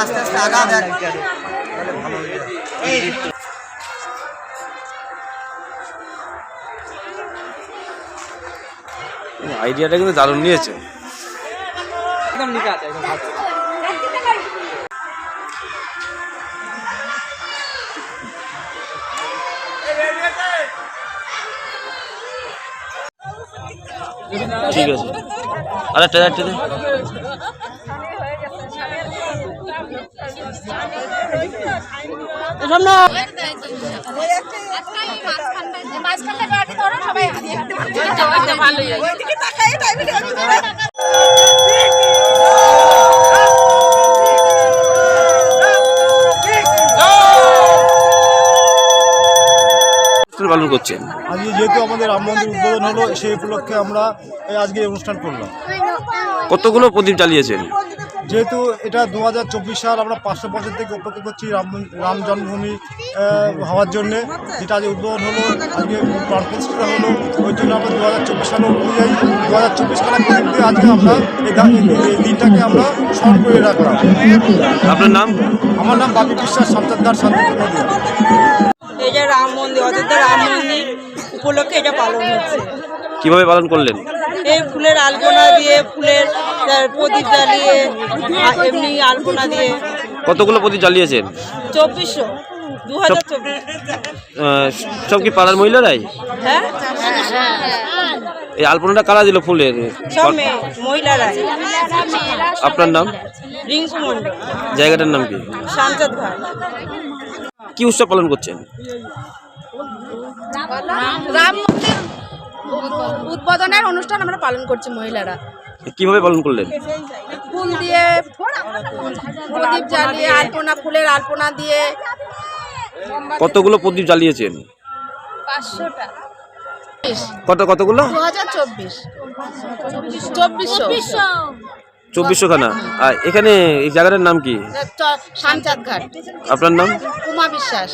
আস্তে আস্তে আগা দেখ। আইডিয়াটা কিন্তু দারুণ নিয়েছে। একদম লিখে আছে একদম ঠিক আছে। আরেকটা আরেকটা দে। ভালোই পালন করছেন আজকে যেহেতু আমাদের রাম মন্দির উদ্বোধন হলো সেই উপলক্ষে আমরা আজকে অনুষ্ঠান করলাম। কতগুলো প্রদীপ জ্বালিয়েছেন? যেহেতু এটা দু হাজার চব্বিশ সাল আমরা পাঁচশো বছর থেকে অপেক্ষা করছি রাম রাম জন্মভূমি হওয়ার জন্যে। যেটা আজ উদ্বোধন হলো আজকে প্রাণ প্রতিষ্ঠা হলো ওই জন্য আমরা দু হাজার চব্বিশ সাল অনুযায়ী দু হাজার চব্বিশ সালের প্রদীপ আজকে আমরা এই এই দিনটাকে আমরা স্মরণ করে রাখলাম আপনার নাম? আমার নাম বাপি বিশ্বাস সন্তানদার শান্তিপুর এই যে রাম মন্দির অযোধ্যা রাম মন্দির উপলক্ষে এটা পালন হচ্ছে। কীভাবে পালন করলেন? এই ফুলের আলপনা দিয়ে ফুলের প্রদীপ জ্বালিয়ে এমনি আলপনা দিয়ে। কতগুলো প্রদীপ জ্বালিয়েছেন? চব্বিশশো সব কি পাড়ার মহিলারাই? হ্যাঁ? এই আলপনাটা কারা দিল ফুলের? আপনার নাম? জায়গাটার নাম কি? শান্তদ কি উৎসব পালন করছেন? রাম মন্দির উদ্বোধনের অনুষ্ঠান আমরা পালন করছি মহিলারা। কীভাবে পালন করলেন? ফুল দিয়ে প্রদীপ জ্বালিয়ে আলপনা ফুলের আলপনা দিয়ে। কতগুলো প্রদীপ জ্বালিয়েছেন? পাঁচশোটা। কত কতগুলো? দু হাজার চব্বিশ। চব্বিশশো। চব্বিশশো। খানা আর এখানে এই জায়গাটার নাম কি? শামচাঁদ ঘাট। আপনার নাম? উমা বিশ্বাস।